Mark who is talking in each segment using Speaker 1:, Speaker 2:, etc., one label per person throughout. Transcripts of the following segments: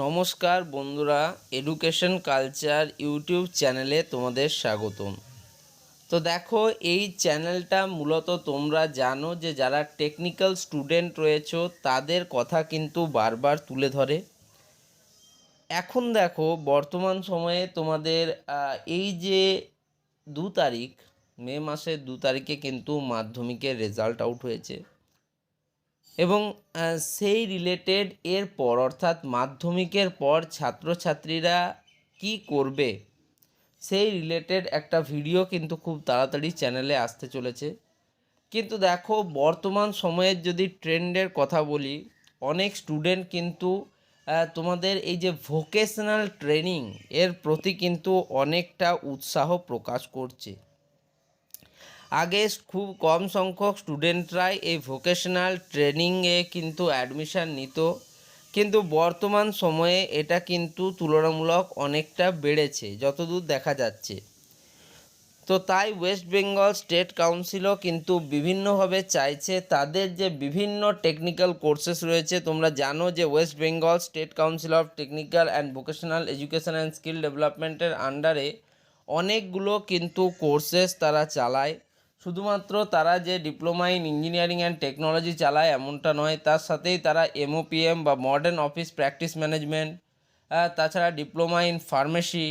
Speaker 1: নমস্কার বন্ধুরা education culture YouTube চ্যানেলে তোমাদের স্বাগতম তো দেখো এই চ্যানেলটা মূলত তোমরা জানো যে যারা টেকনিক্যাল স্টুডেন্ট রয়েছে তাদের কথা কিন্তু বারবার তুলে ধরে এখন দেখো বর্তমান সময়ে তোমাদের এই যে দু তারিখ মে মাসের দু তারিখে কিন্তু মাধ্যমিকের রেজাল্ট আউট হয়েছে এবং সেই রিলেটেড এর পর অর্থাৎ মাধ্যমিকের পর ছাত্রছাত্রীরা কি করবে সেই রিলেটেড একটা ভিডিও কিন্তু খুব তাড়াতাড়ি চ্যানেলে আসতে চলেছে কিন্তু দেখো বর্তমান সময়ের যদি ট্রেন্ডের কথা বলি অনেক স্টুডেন্ট কিন্তু তোমাদের এই যে ভোকেশনাল ট্রেনিং এর প্রতি কিন্তু অনেকটা উৎসাহ প্রকাশ করছে আগে খুব কম সংখ্যক স্টুডেন্টরাই এই ভোকেশনাল ট্রেনিংয়ে কিন্তু অ্যাডমিশান নিত কিন্তু বর্তমান সময়ে এটা কিন্তু তুলনামূলক অনেকটা বেড়েছে যতদূর দেখা যাচ্ছে তো তাই ওয়েস্ট বেঙ্গল স্টেট কাউন্সিলও কিন্তু বিভিন্নভাবে চাইছে তাদের যে বিভিন্ন টেকনিক্যাল কোর্সেস রয়েছে তোমরা জানো যে West Bengal State Council of Technical and Vocational Education and Skill ডেভেলপমেন্টের আন্ডারে অনেকগুলো কিন্তু কোর্সেস তারা চালায় শুধুমাত্র তারা যে diploma in engineering and technology চালায় এমনটা নয় তার সাথেই তারা এমওপিএম বা মডার্ন অফিস প্র্যাকটিস ম্যানেজমেন্ট তাছাড়া ডিপ্লোমা ইন ফার্মেসি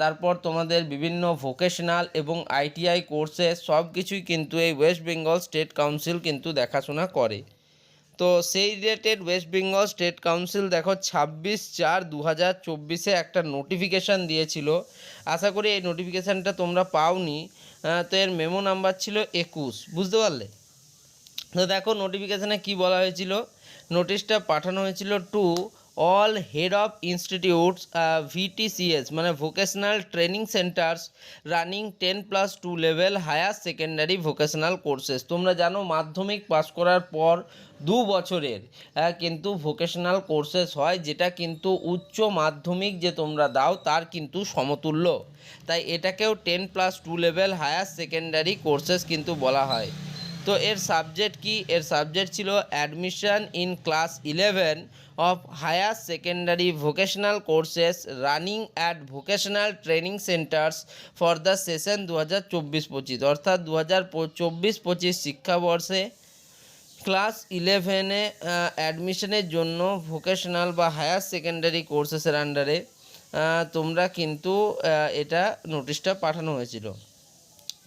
Speaker 1: তারপর তোমাদের বিভিন্ন ভোকেশনাল এবং আইটিআই কোর্সে সব কিছুই কিন্তু এই ওয়েস্ট বেঙ্গল স্টেট কাউন্সিল কিন্তু দেখাশোনা করে তো সেই related West Bengal State Council দেখো ছাব্বিশ চার দু হাজার চব্বিশে একটা নোটিফিকেশান দিয়েছিল আশা করি এই নোটিফিকেশানটা তোমরা পাওনি হ্যাঁ, তো এর মেমো নাম্বার ছিল একুশ বুঝতে পারলে তো দেখো নোটিফিকেশানে কি বলা হয়েছিল নোটিশটা পাঠানো হয়েছিল to all head of institutes VTCS মানে vocational training centres running ten plus two level higher secondary vocational courses তোমরা জানো মাধ্যমিক পাস করার পর দু বছরের কিন্তু ভোকেশনাল কোর্সেস হয় যেটা কিন্তু উচ্চ মাধ্যমিক যে তোমরা দাও তার কিন্তু সমতুল্য তাই এটাকেও ten plus two level higher secondary courses কিন্তু বলা হয় তো এর সাবজেক্ট কি এর সাবজেক্ট ছিল admission in class eleven of higher secondary vocational courses running at vocational training centres for the session দু হাজার চব্বিশ পঁচিশ অর্থাৎ দু হাজার চব্বিশ পঁচিশ শিক্ষাবর্ষে ক্লাস ইলেভেনে অ্যাডমিশনের জন্য ভোকেশনাল বা হায়ার সেকেন্ডারি কোর্সেসের আন্ডারে তোমরা কিন্তু এটা নোটিশটা পাঠানো হয়েছিল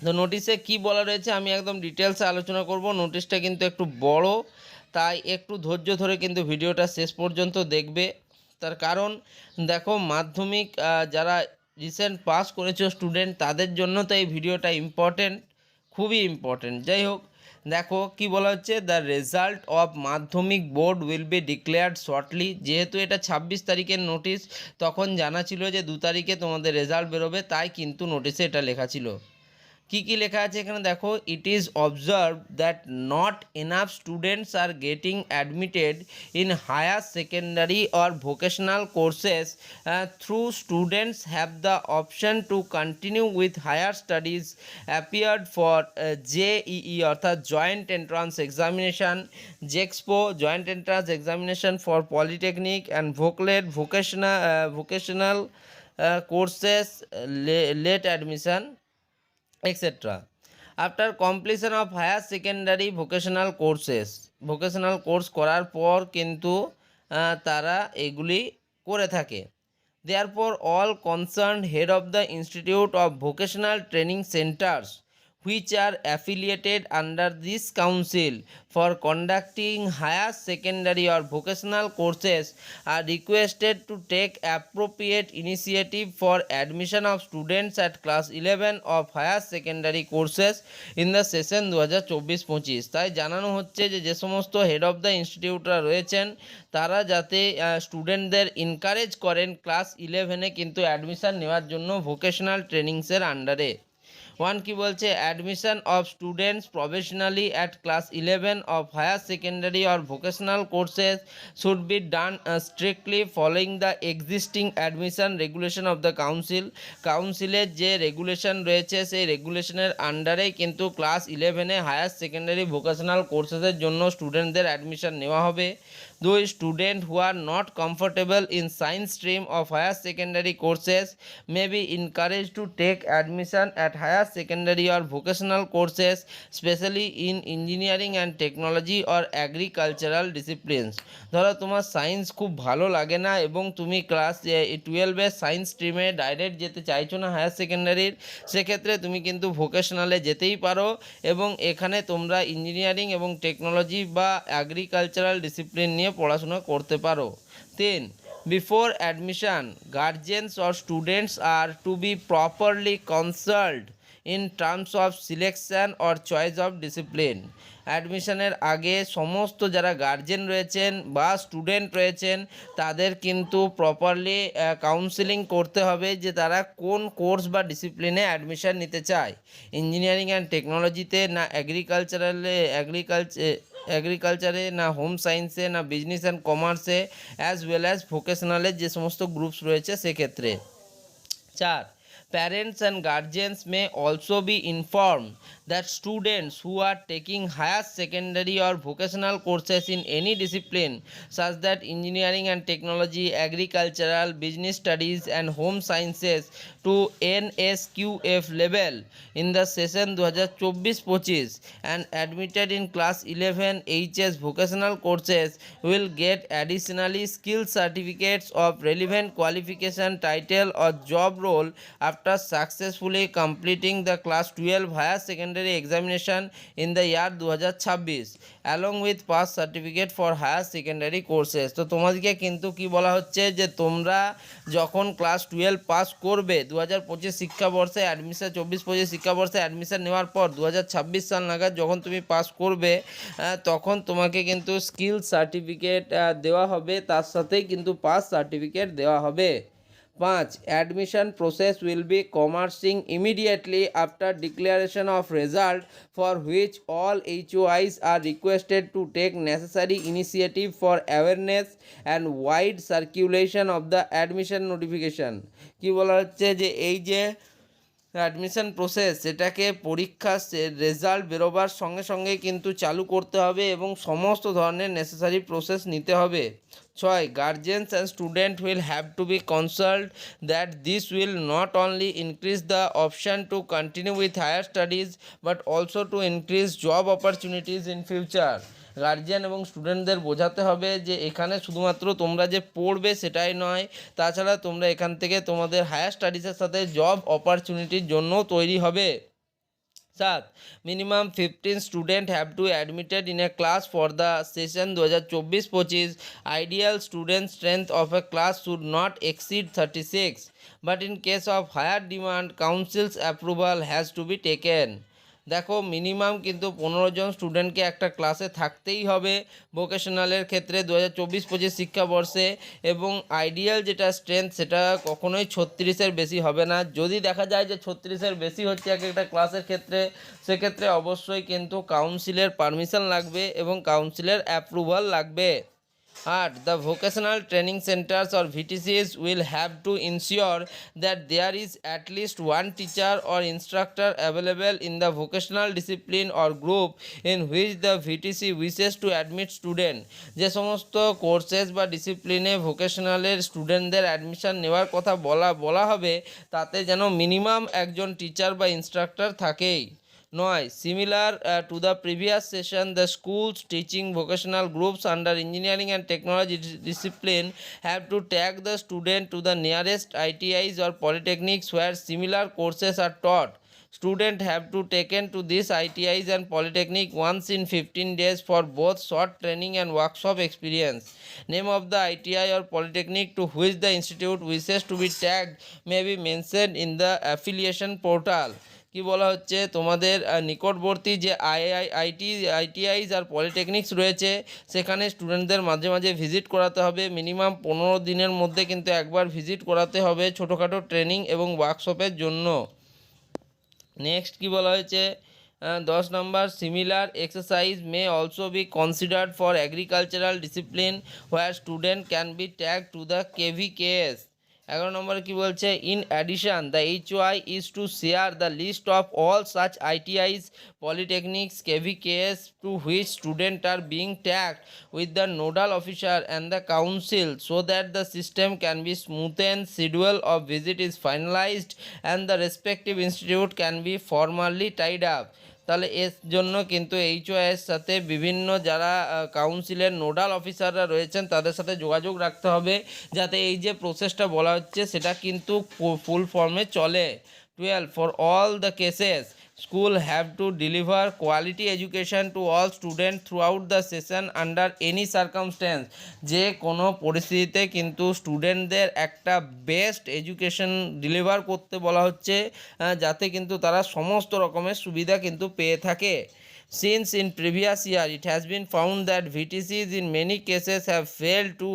Speaker 1: তো নোটিশে কি বলা রয়েছে আমি একদম ডিটেলসে আলোচনা করব নোটিশটা কিন্তু একটু বড় তাই একটু ধৈর্য ধরে কিন্তু ভিডিওটা শেষ পর্যন্ত দেখবে তার কারণ দেখো মাধ্যমিক যারা রিসেন্ট পাস করেছো স্টুডেন্ট তাদের জন্য তো এই ভিডিওটা ইম্পর্টেন্ট খুবই ইম্পর্টেন্ট যাই হোক দেখো কি বলা হচ্ছে the result of Madhyamik board will be declared shortly যেহেতু এটা ২৬ তারিখের নোটিশ তখন জানা ছিল যে দু তারিখে তোমাদের রেজাল্ট বেরোবে তাই কিন্তু নোটিশে এটা লেখা ছিল কি কি লেখা আছে এখানে দেখো it is observe that not enough students are getting admitted in higher secondary or vocational courses through students have the option to continue with higher studies appeared for JEE অর্থাৎ joint entrance examination JEXPO joint entrance examination for polytechnic and ভোকলেট vocational vocational courses late admission etc. After completion of higher secondary vocational courses, vocational course করার পর কিন্তু তারা এগুলি করে থাকে দেয়ারপর all concern head of the institute of vocational training centres which are affiliated under this council for conducting higher secondary or vocational courses are requested to take appropriate initiative for admission of students at class eleven of higher secondary courses in the session দু হাজার চব্বিশ পঁচিশ তাই জানানো হচ্ছে যে যে সমস্ত হেড অফ দ্য ইনস্টিটিউটরা রয়েছেন তারা যাতে স্টুডেন্টদের ইনকারেজ করেন ক্লাস ইলেভেনে কিন্তু অ্যাডমিশান নেওয়ার জন্য ভোকেশনাল ট্রেনিংসের আন্ডারে ওয়ান কি বলছে admission of students professionally at class eleven of higher secondary or vocational courses should be done strictly following the existing admission regulation of the council কাউন্সিলের যে রেগুলেশন রয়েছে সেই রেগুলেশনের আন্ডারে কিন্তু ক্লাস ইলেভেনে হায়ার সেকেন্ডারি ভোকেশনাল কোর্সেসের জন্য স্টুডেন্টদের অ্যাডমিশন নেওয়া হবে the student who are not comfortable in science stream of higher secondary courses may be encourage to take admission at higher secondary or vocational courses specially in engineering and technology or agricultural disciplines ধরো তোমার science খুব ভালো লাগে না এবং তুমি class টুয়েলভে science স্ট্রিমে direct যেতে চাইছো না হায়ার সেকেন্ডারির সেক্ষেত্রে তুমি কিন্তু ভোকেশনালে যেতেই পারো এবং এখানে তোমরা ইঞ্জিনিয়ারিং এবং টেকনোলজি বা অ্যাগ্রিকালচারাল ডিসিপ্লিন নিয়ে পড়াশোনা করতে পারো তিন before admission guardians or students are to be properly consult in terms of selection or choice of discipline অ্যাডমিশানের আগে সমস্ত যারা গার্জেন রয়েছেন বা স্টুডেন্ট রয়েছেন তাদের কিন্তু প্রপারলি কাউন্সিলিং করতে হবে যে তারা কোন কোর্স বা ডিসিপ্লিনে অ্যাডমিশান নিতে চায় ইঞ্জিনিয়ারিং অ্যান্ড টেকনোলজিতে না অ্যাগ্রিকালচারালে অ্যাগ্রিকালচার অ্যাগ্রিকালচারে না হোম সায়েন্সে না বিজনেস অ্যান্ড কমার্সে অ্যাজ ওয়েল অ্যাজ ভোকেশনালের যে সমস্ত গ্রুপস রয়েছে সেক্ষেত্রে চার parents and guardians may also be informed that students who are taking higher secondary or vocational courses in any discipline such that engineering and technology agricultural business studies and home sciences to NSQF level in the session 2024-25 and admitted in class 11 HS vocational courses will get additionally skill certificates of relevant qualification title or job role after successfully completing the class twelve higher secondary higher in the in দু হাজার ছাব্বিশ along with pass certificate for higher secondary courses তো তোমাদেরকে কিন্তু কি বলা হচ্ছে যে তোমরা যখন ক্লাস টুয়েলভ পাস করবে দু হাজার পঁচিশ শিক্ষাবর্ষে অ্যাডমিশন চব্বিশ পঁচিশ শিক্ষাবর্ষে অ্যাডমিশান নেওয়ার পর দু হাজার ছাব্বিশ সাল নাগাদ যখন তুমি পাস করবে তখন তোমাকে কিন্তু স্কিল সার্টিফিকেট দেওয়া হবে তার সাথেই কিন্তু পাস সার্টিফিকেট দেওয়া হবে পাঁচ admission process will be commencing immediately after declaration of result for which all wise are requested to take necessary initiative for awareness and wide circulation of the admission notification কী বলা হচ্ছে যে এই যে admission process সেটাকে পরীক্ষা result বেরোবার সঙ্গে সঙ্গে কিন্তু চালু করতে হবে এবং সমস্ত ধরনের নেসেসারি প্রসেস নিতে হবে ছয় guardians and student will have to be consult that this will not only increase the option to continue with higher studies but also to increase job opportunities in future guardian এবং স্টুডেন্টদের বোঝাতে হবে যে এখানে শুধুমাত্র তোমরা যে পড়বে সেটাই নয় তাছাড়া তোমরা এখান থেকে তোমাদের হায়ার স্টাডিজের সাথে জব অপরচুনিটির জন্য তৈরি হবে সাত minimum fifteen student have to admitted in a class for the session দু হাজার চব্বিশ পঁচিশ ideal student strength of a class should not exceed thirty six but in case of higher demand council's approval has to be taken দেখো minimum কিন্তু পনেরো জন স্টুডেন্টকে একটা ক্লাসে থাকতেই হবে ভোকেশনালের ক্ষেত্রে দু হাজার চব্বিশ পঁচিশ শিক্ষাবর্ষে এবং আইডিয়াল যেটা স্ট্রেংথ সেটা কখনোই ছত্রিশের বেশি হবে না যদি দেখা যায় যে ছত্রিশের বেশি হচ্ছে এক একটা ক্লাসের ক্ষেত্রে সেক্ষেত্রে অবশ্যই কিন্তু কাউন্সিলের পারমিশন লাগবে এবং কাউন্সিলের অ্যাপ্রুভাল লাগবে আট the vocational training centres or VTCs will have to ensure that there is at least one teacher or instructor available in the vocational discipline or group in which the VTC wishes to admit student যে সমস্ত courses বা ডিসিপ্লিনে ভোকেশনালের স্টুডেন্টদের admission নেওয়ার কথা বলা বলা হবে তাতে যেন মিনিমাম একজন টিচার বা ইনস্ট্রাক্টর থাকেই Noy, similar uh, to the previous session, the schools teaching vocational groups under engineering and technology discipline have to take the student to the nearest ITIs or polytechnics where similar courses are taught. Students have to taken to these ITIs and polytechnic once in 15 days for both short training and workshop experience. Name of the ITI or polytechnic to which the institute wishes to be tagged may be mentioned in the affiliation portal. কি বলা হচ্ছে তোমাদের নিকটবর্তী যে II IT ITIs আর polytechnics রয়েছে সেখানে স্টুডেন্টদের মাঝে মাঝে ভিজিট করাতে হবে মিনিমাম পনেরো দিনের মধ্যে কিন্তু একবার ভিজিট করাতে হবে ছোটোখাটো ট্রেনিং এবং ওয়ার্কশপের জন্য নেক্সট কি বলা হয়েছে দশ নম্বর similar exercise may also be considered for agricultural discipline where student can be tag to the case এগারো নম্বরে কি বলছে in addition the H Y is to share the list of all such ITIs polytechnics KVKs to which student are being tagged with the nodal officer and the council so that the system can be smoothen schedule of visit is finalised and the respective institute can be formally tied up তাহলে এর জন্য কিন্তু এইচওআইয়ের সাথে বিভিন্ন যারা কাউন্সিলের nodal অফিসাররা রয়েছেন তাদের সাথে যোগাযোগ রাখতে হবে যাতে এই যে প্রসেসটা বলা হচ্ছে সেটা কিন্তু ফুল ফর্মে চলে twelve for all the cases school have to deliver quality education to all students throughout the session under any circumstance যে কোনো পরিস্থিতিতে কিন্তু স্টুডেন্টদের একটা বেস্ট এডুকেশন ডেলিভার করতে বলা হচ্ছে যাতে কিন্তু তারা সমস্ত রকমের সুবিধা কিন্তু পেয়ে থাকে Since in previous year it has been found that VTCs in many cases have failed to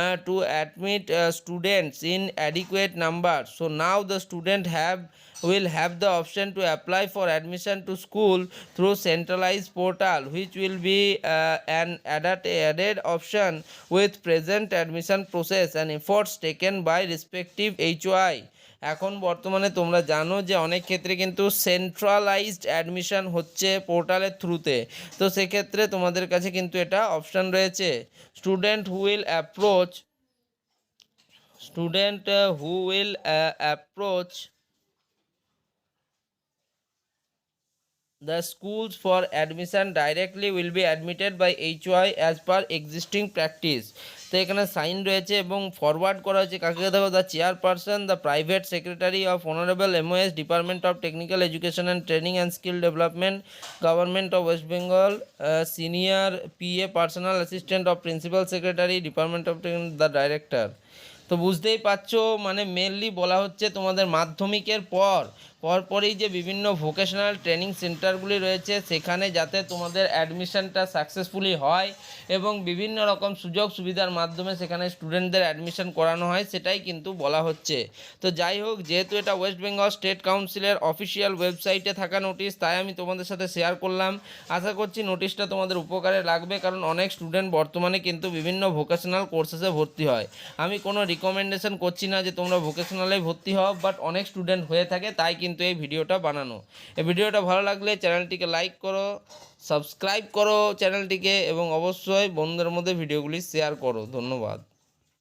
Speaker 1: uh, to admit uh, students in adequate number. So now the student have will have the option to apply for admission to school through centralized portal which will be uh, an added, added option with present admission process and efforts taken by respective HOI. এখন বর্তমানে তোমরা জানো যে অনেক ক্ষেত্রে কিন্তু centralised admission হচ্ছে পোর্টালের থ্রুতে তো সেক্ষেত্রে তোমাদের কাছে কিন্তু এটা অপশান রয়েছে student who will approach student who will approach the schools for admission directly will be admitted by HY as per existing practice তো এখানে সাইন রয়েছে এবং ফরওয়ার্ড করা হয়েছে কাকে দেখো the chairperson the private secretary of honourable MOS department of technical education and training and skill development government of West Bengal senior PA personal assistant of principal secretary department of the director তো বুঝতেই পারছো মানে mainly বলা হচ্ছে তোমাদের মাধ্যমিকের পর পরপরই যে বিভিন্ন ভোকেশনাল ট্রেনিং সেন্টারগুলি রয়েছে সেখানে যাতে তোমাদের অ্যাডমিশানটা সাকসেসফুলি হয় এবং বিভিন্ন রকম সুযোগ সুবিধার মাধ্যমে সেখানে স্টুডেন্টদের অ্যাডমিশন করানো হয় সেটাই কিন্তু বলা হচ্ছে তো যাই হোক যেহেতু এটা ওয়েস্ট বেঙ্গল স্টেট কাউন্সিলের অফিসিয়াল ওয়েবসাইটে থাকা নোটিশ তাই আমি তোমাদের সাথে শেয়ার করলাম আশা করছি নোটিশটা তোমাদের উপকারে লাগবে কারণ অনেক স্টুডেন্ট বর্তমানে কিন্তু বিভিন্ন ভোকেশনাল কোর্সেসে ভর্তি হয় আমি কোনো রিকমেন্ডেশন করছি না যে তোমরা ভোকেশনালে ভর্তি হও বাট অনেক স্টুডেন্ট হয়ে থাকে তাই কিন্তু কিন্তু এই ভিডিওটা বানানো এই ভিডিওটা ভালো লাগলে চ্যানেলটিকে লাইক করো সাবস্ক্রাইব করো চ্যানেলটিকে এবং অবশ্যই বন্ধুদের মধ্যে ভিডিওগুলি শেয়ার করো ধন্যবাদ